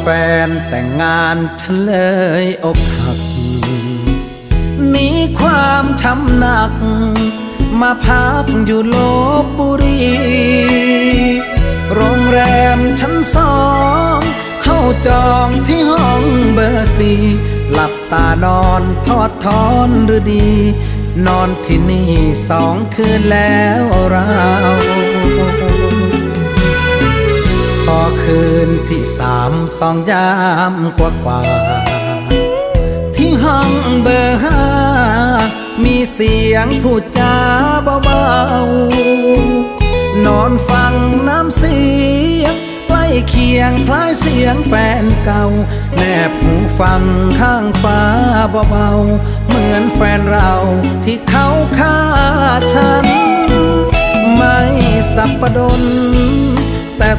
แฟนแต่งงานฉันเลยอกหักหนีความช้ำหนัก มาพักอยู่ลบบุรี โรงแรมชั้นสองเข้าจองที่ห้องเบอร์สี่หลับตานอนทอดทอนหรือดี นอนที่นี่สองคืนแล้วเราพอคืนที่สาม สองยามกว่ากว่า ที่ห้องเบอร์ห้ามีเสียงพูดจาเบาๆ นอนฟังน้ำเสียงใกล้เคียงคล้ายเสียงแฟนเก่า แนบหูฟังข้างฟ้าเบาๆ เหมือนแฟนเราที่เขาฆ่าฉัน ไม่สับปะดน